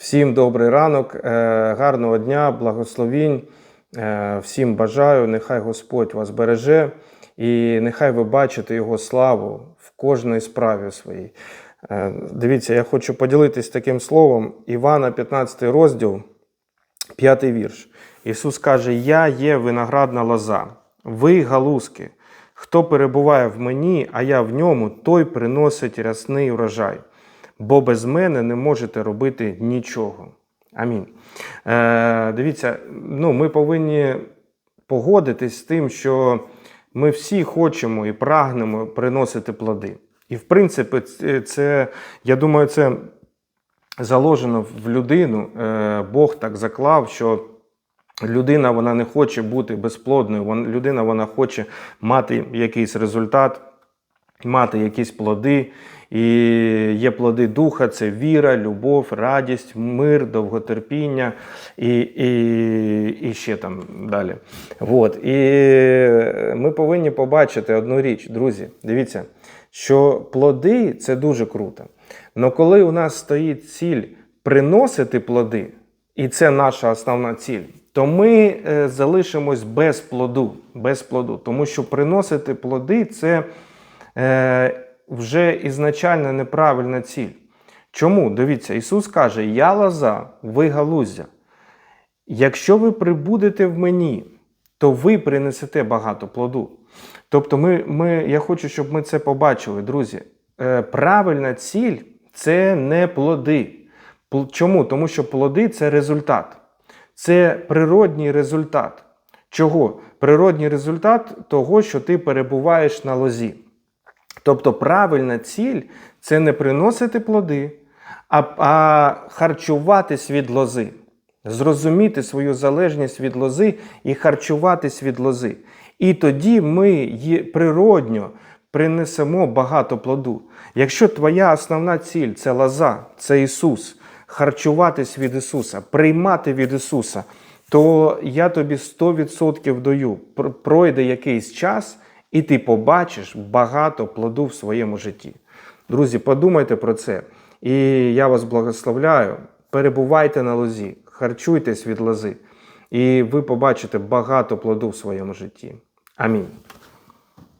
Всім добрий ранок, е, гарного дня, благословінь. Е, Всім бажаю, нехай Господь вас береже і нехай ви бачите Його славу в кожній справі своїй. Е, Дивіться, я хочу поділитись таким словом. Івана, 15 розділ, 5 вірш. Ісус каже: Я є виноградна лоза, ви галузки. Хто перебуває в мені, а я в ньому, той приносить рясний урожай бо без мене не можете робити нічого. Амінь. Е, дивіться, ну, ми повинні погодитись з тим, що ми всі хочемо і прагнемо приносити плоди. І, в принципі, це, я думаю, це заложено в людину. Е, Бог так заклав, що людина вона не хоче бути безплодною, людина вона хоче мати якийсь результат, мати якісь плоди. І є плоди духа: це віра, любов, радість, мир, довготерпіння і, і, і ще там далі. От. І ми повинні побачити одну річ, друзі. Дивіться, що плоди це дуже круто. Але коли у нас стоїть ціль приносити плоди, і це наша основна ціль, то ми е, залишимось без плоду, без плоду. Тому що приносити плоди це е, вже ізначально неправильна ціль. Чому? Дивіться, Ісус каже: Я лоза, ви галуздя. Якщо ви прибудете в мені, то ви принесете багато плоду. Тобто, ми, ми, я хочу, щоб ми це побачили, друзі. Е, правильна ціль це не плоди. Чому? Тому що плоди це результат. Це природній результат. Чого? Природній результат того, що ти перебуваєш на лозі. Тобто правильна ціль це не приносити плоди, а, а харчуватись від лози. Зрозуміти свою залежність від лози і харчуватись від лози. І тоді ми природньо принесемо багато плоду. Якщо твоя основна ціль це лоза, це Ісус, харчуватись від Ісуса, приймати від Ісуса, то я тобі 100% даю. Пройде якийсь час, і ти побачиш багато плоду в своєму житті. Друзі, подумайте про це. І я вас благословляю. Перебувайте на лозі, харчуйтесь від лози, і ви побачите багато плоду в своєму житті. Амінь.